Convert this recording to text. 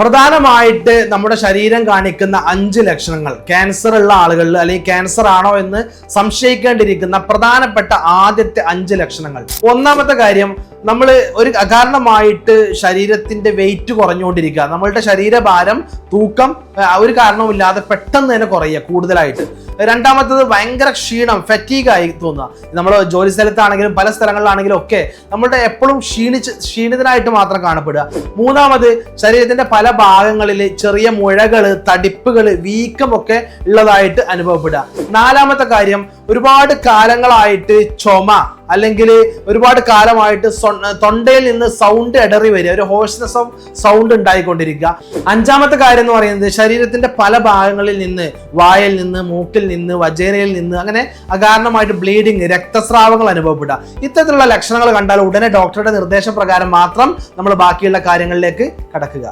പ്രധാനമായിട്ട് നമ്മുടെ ശരീരം കാണിക്കുന്ന അഞ്ച് ലക്ഷണങ്ങൾ. ക്യാൻസർ ഉള്ള ആളുകളിൽ അല്ലെങ്കിൽ ക്യാൻസർ ആണോ എന്ന് സംശയിക്കേണ്ടിയിരിക്കുന്ന പ്രധാനപ്പെട്ട ആദ്യത്തെ അഞ്ച് ലക്ഷണങ്ങൾ. ഒന്നാമത്തെ കാര്യം നമ്മൾ ഒരു അകാരണമായിട്ട് ശരീരത്തിന്റെ വെയിറ്റ് കുറഞ്ഞുകൊണ്ടിരിക്കുക. നമ്മളുടെ ശരീരഭാരം തൂക്കം ഒരു കാരണവുമില്ലാതെ പെട്ടെന്ന് തന്നെ കുറയുക കൂടുതലായിട്ട്. രണ്ടാമത്തത് ഭയങ്കര ക്ഷീണം ഫറ്റീഗ് ആയി തോന്നുക. നമ്മൾ ജോലി സ്ഥലത്താണെങ്കിലും പല സ്ഥലങ്ങളിലാണെങ്കിലും ഒക്കെ നമ്മളുടെ എപ്പോഴും ക്ഷീണിച്ച് ക്ഷീണിതനായിട്ട് മാത്രം കാണപ്പെടുക. മൂന്നാമത് ശരീരത്തിന്റെ പല ഭാഗങ്ങളിൽ ചെറിയ മുഴകൾ തടിപ്പുകൾ വീക്കം ഒക്കെ ഉള്ളതായിട്ട് അനുഭവപ്പെടുക. നാലാമത്തെ കാര്യം ഒരുപാട് കാലങ്ങളായിട്ട് ചുമ. അല്ലെങ്കിൽ ഒരുപാട് കാലമായിട്ട് തൊണ്ടയിൽ നിന്ന് സൗണ്ട് ഇടറി വരിക ഒരു ഹോഴ്സ്നെസ് ഓഫ് സൗണ്ട് ഉണ്ടായിക്കൊണ്ടിരിക്കുക. അഞ്ചാമത്തെ കാര്യം എന്ന് പറയുന്നത് ശരീരത്തിന്റെ പല ഭാഗങ്ങളിൽ നിന്ന് വായിൽ നിന്ന് മൂക്കിൽ നിന്ന് വജേനയിൽ നിന്ന് അങ്ങനെ അകാരണമായിട്ട് ബ്ലീഡിങ് രക്തസ്രാവങ്ങൾ അനുഭവപ്പെടുക. ഇത്തരത്തിലുള്ള ലക്ഷണങ്ങൾ കണ്ടാൽ ഉടനെ ഡോക്ടറുടെ നിർദ്ദേശപ്രകാരം മാത്രം നമ്മൾ ബാക്കിയുള്ള കാര്യങ്ങളിലേക്ക് കടക്കുക.